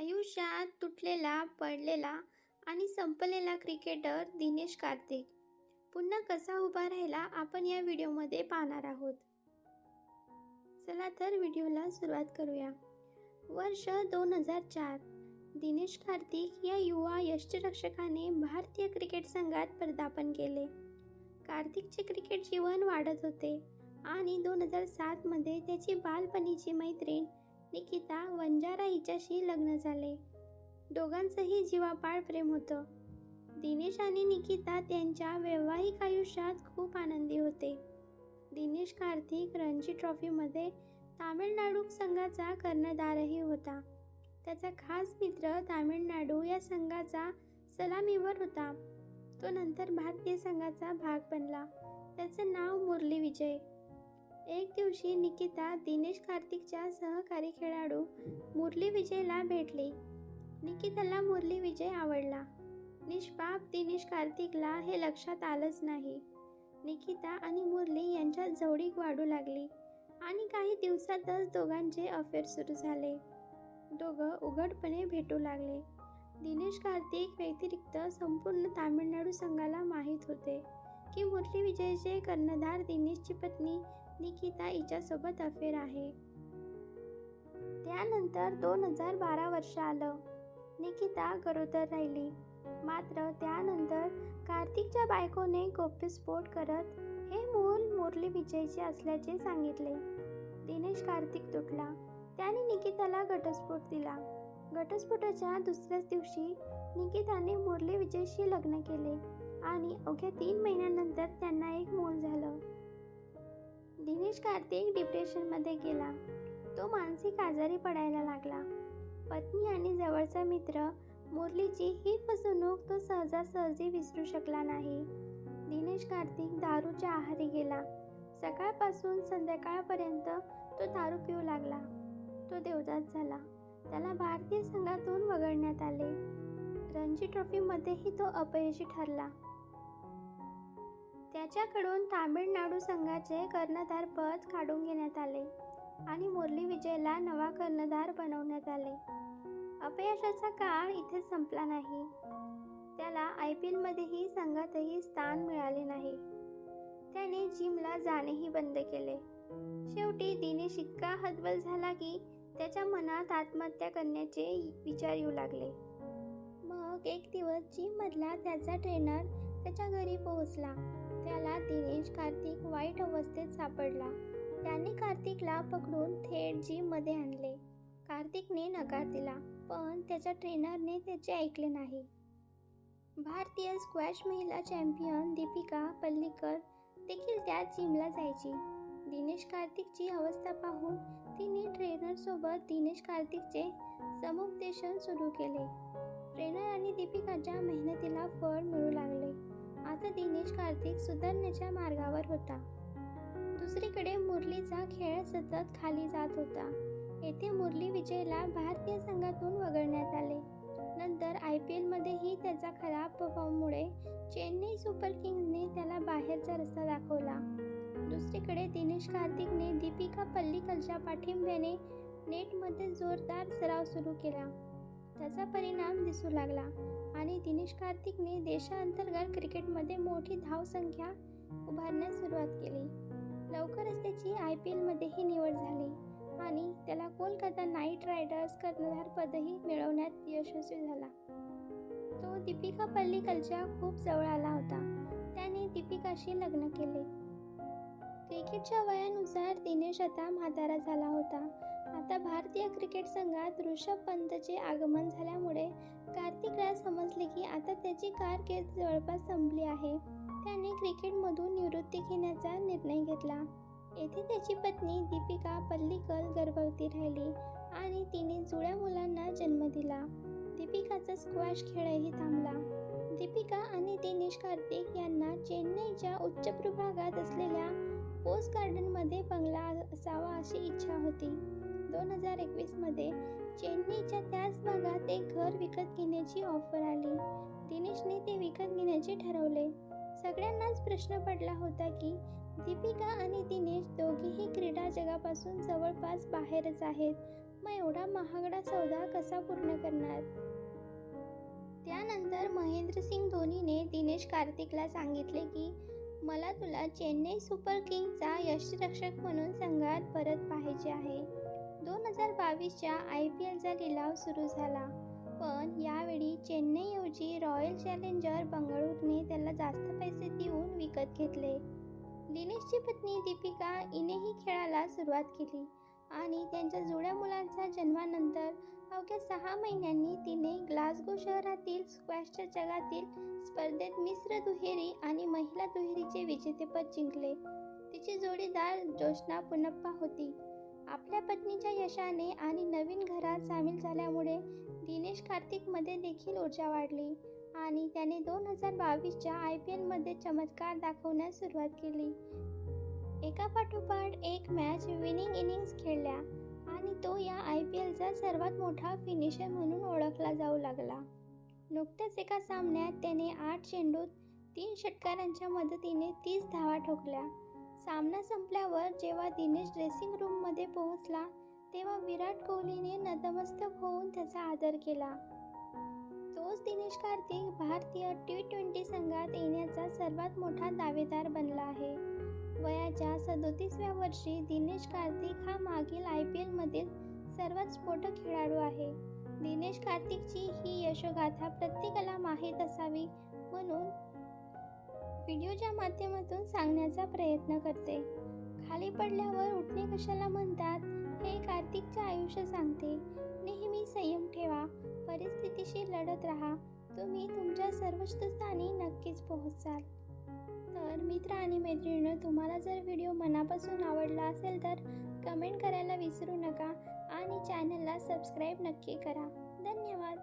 आयुष्यात तुटलेला पडलेला आणि संपलेला क्रिकेटर दिनेश कार्तिक. पुन्हा कसा उभा राहिला आपण या व्हिडिओमध्ये पाहणार आहोत. चला तर व्हिडिओला सुरुवात करूया. वर्ष दोन हजार चार दिनेश कार्तिक या युवा यष्टरक्षकाने भारतीय क्रिकेट संघात पदार्पण केले. कार्तिकचे क्रिकेट जीवन वाढत होते आणि दोन हजार सातमध्ये त्याची बालपणीची मैत्रीण निकिता वंजारा हिच्याशी लग्न झाले. दोघांचंही जीवापाड प्रेम होतं. दिनेश आणि निकिता त्यांच्या वैवाहिक आयुष्यात खूप आनंदी होते. दिनेश कार्तिक रणजी ट्रॉफीमध्ये तामिळनाडू संघाचा कर्णधारही होता. त्याचा खास मित्र तामिळनाडू या संघाचा सलामीवर होता. तो नंतर भारतीय संघाचा भाग बनला. त्याचं नाव मुरली विजय. एक दिवशी निकिता दिनेश कार्तिकच्या सहकारी खेळाडू मुरली विजयला भेटली. निकिताला मुरली विजय आवडला. निष्पाप दिनेश कार्तिकला हे लक्षात आलंच नाही. निकिता आणि मुरली यांच्यात जवळीक वाढू लागली आणि काही दिवसातच दोघांचे अफेअर सुरू झाले. दोघं उघडपणे भेटू लागले. दिनेश कार्तिक व्यतिरिक्त संपूर्ण तामिळनाडू संघाला माहीत होते की मुरली विजयचे कर्णधार दिनेशची पत्नी निकिता हिच्यासोबत अफेअर आहे. त्यानंतर दोन हजार बारा वर्ष आलं. निकिता गरोदर राहिली. मात्र त्यानंतर कार्तिकच्या बायकोने गोप्यस्फोट करत हे मूल मुरली विजयचे असल्याचे सांगितले. दिनेश कार्तिक तुटला. त्याने निकिताला घटस्फोट दिला. घटस्फोटाच्या दुसऱ्याच दिवशी निकिताने मुरली विजयशी लग्न केले आणि अवघ्या तीन महिन्यानंतर त्यांना एक मूल झालं. दिनेश कार्तिक डिप्रेशनमध्ये गेला. तो मानसिक आजारी पडायला लागला. पत्नी आणि जवळचा मित्र मुरलीची ही फसवणूक तो सहजासहजी विसरू शकला नाही. दिनेश कार्तिक दारूच्या आहारी गेला. सकाळपासून संध्याकाळपर्यंत तो दारू पिऊ लागला. तो देवदास झाला. त्याला भारतीय संघातून वगळण्यात आले. रणजी ट्रॉफीमध्येही तो अपयशी ठरला. त्याच्याकडून तामिळनाडू संघाचे कर्णधार पद काढून घेण्यात आले आणि मुरली विजयला नवा कर्णधार बनवण्यात आले. अपयशाचा काळ इथे संपला नाही. त्याला आय पी एलमध्येही संघातही स्थान मिळाले नाही. त्याने जिमला जाणेही बंद केले. शेवटी दिनेश इतका हतबल झाला की त्याच्या मनात आत्महत्या करण्याचे विचार येऊ लागले. मग एक दिवस जिममधला त्याचा ट्रेनर त्याच्या घरी पोहोचला. त्याला दिनेश कार्तिक वाईट अवस्थेत सापडला. त्याने कार्तिकला पकडून थेट जिममध्ये आणले. कार्तिकने नकार दिला पण त्याच्या ट्रेनरने त्याचे ऐकले नाही. भारतीय स्क्वॅश महिला चॅम्पियन दीपिका पल्लीकर देखील त्या जिमला जायची. दिनेश कार्तिकची अवस्था पाहून तिने ट्रेनरसोबत दिनेश कार्तिकचे समुपदेशन सुरू केले. ट्रेनर आणि दीपिकाच्या मेहनतीला फळ मिळू आता दिनेश कार्तिक सुधारण्याच्या मार्गावर होता. दुसरीकडे मुरलीचा खेळ सतत खाली जात होता. येथे मुरली विजयला भारतीय संघातून वगळण्यात आले. नंतर आय पी एलमध्येही त्याचा खराब परफॉर्ममुळे चेन्नई सुपर किंग्सने त्याला बाहेरचा रस्ता दाखवला. दुसरीकडे दिनेश कार्तिकने दीपिका पल्लीकलच्या पाठिंब्याने नेटमध्ये जोरदार सराव सुरू केला. त्याचा परिणाम दिसू लागला आणि दिनेश कार्तिकने देशांतर्गत क्रिकेटमध्ये मोठी धावसंख्या उभारण्यास सुरुवात केली. लवकरच त्याची आय पी एलमध्येही निवड झाली आणि त्याला कोलकाता नाईट रायडर्स कर्णधारपदही मिळवण्यात यशस्वी झाला. तो दीपिका पल्लीकलच्या खूप जवळ आला होता. त्याने दीपिकाशी लग्न केले. क्रिकेटच्या वयानुसार दिनेश आता म्हातारा झाला होता. आता भारतीय क्रिकेट संघात ऋषभ पंतचे आगमन झाल्यामुळे कार्तिकला समजले की आता त्याची कारकीर्द जवळपास संपली आहे. त्याने क्रिकेटमधून निवृत्ती घेण्याचा निर्णय घेतला. येथे त्याची पत्नी दीपिका पल्लीकल गर्भवती राहिली आणि तिने जुळ्या मुलांना जन्म दिला. दीपिकाचा स्क्वॅश खेळही थांबला. दीपिका आणि दिनेश कार्तिक यांना चेन्नईच्या उच्च प्रभागात असलेल्या पोस्ट गार्डनमध्ये बंगला असावा अशी इच्छा होती. दोन हजार एकवीसमध्ये चेन्नईच्या त्याच भागात एक घर विकत घेण्याची ऑफर आली. दिनेशने ते विकत घेण्याचे ठरवले. सगळ्यांनाच प्रश्न पडला होता की दीपिका आणि दिनेश दोघेही क्रीडा जगापासून जवळपास बाहेरच आहेत. मग एवढा महागडा सौदा कसा पूर्ण करणार? त्यानंतर महेंद्रसिंग धोनीने दिनेश कार्तिकला सांगितले की मला तुला चेन्नई सुपर किंगचा यशरक्षक म्हणून संघात परत पाहिजे आहे. दोन हजार बावीसच्या आय पी एलचा लिलाव सुरू झाला. पण यावेळी चेन्नईऐवजी रॉयल चॅलेंजर बंगळुरूने त्याला जास्त पैसे देऊन विकत घेतले. दिनेशची पत्नी दीपिका हिनेही खेळाला सुरुवात केली आणि त्यांच्या जुळ्या मुलांच्या जन्मानंतर अवघ्या सहा महिन्यांनी तिने ग्लासगो शहरातील स्क्वॅशच्या जगातील स्पर्धेत मिश्र दुहेरी आणि महिला दुहेरीचे विजेतेपद जिंकले. तिची जोडीदार जोशना पुनप्पा होती. आपल्या पत्नीच्या यशाने आणि नवीन घरात सामील झाल्यामुळे दिनेश कार्तिकमध्ये देखील ऊर्जा वाढली आणि त्याने दोन हजार बावीसच्या आय पी एलमध्ये चमत्कार दाखवण्यास सुरुवात केली. एका पाठोपाठ एक मॅच विनिंग इनिंग्स खेळल्या आणि तो या आय पी एलचा सर्वात मोठा फिनिशर म्हणून ओळखला जाऊ लागला. नुकत्याच एका सामन्यात त्याने आठ चेंडूत तीन षटकारांच्या मदतीने तीस धावा ठोकल्या. सामना संपल्यावर जेव्हा दिनेश ड्रेसिंग रूममध्ये पोहोचला तेव्हा विराट कोहलीने नतमस्तक होऊन त्याचा आदर केला. तोच दिनेश कार्तिक भारतीय टी ट्वेंटी संघात येण्याचा सर्वात मोठा दावेदार बनला आहे. वयाच्या सदोतीसव्या वर्षी दिनेश कार्तिक हा मागील आय पी एलमधील सर्वात स्फोटक खेळाडू आहे. दिनेश कार्तिकची ही यशोगाथा प्रत्येकाला माहीत असावी म्हणून व्हिडिओच्या माध्यमातून सांगण्याचा प्रयत्न करते. खाली पडल्यावर उठणे कशाला म्हणतात हे कार्तिकच्या आयुष्य सांगते. नेहमी संयम ठेवा परिस्थितीशी लढत राहा. तुम्ही तुमच्या सर्वोच्च स्थानी नक्कीच पोहोचाल. तर मित्र आणि मैत्रिणीनं तुम्हाला जर व्हिडिओ मनापासून आवडला असेल तर कमेंट करायला विसरू नका आणि चॅनलला सबस्क्राईब नक्की करा. धन्यवाद!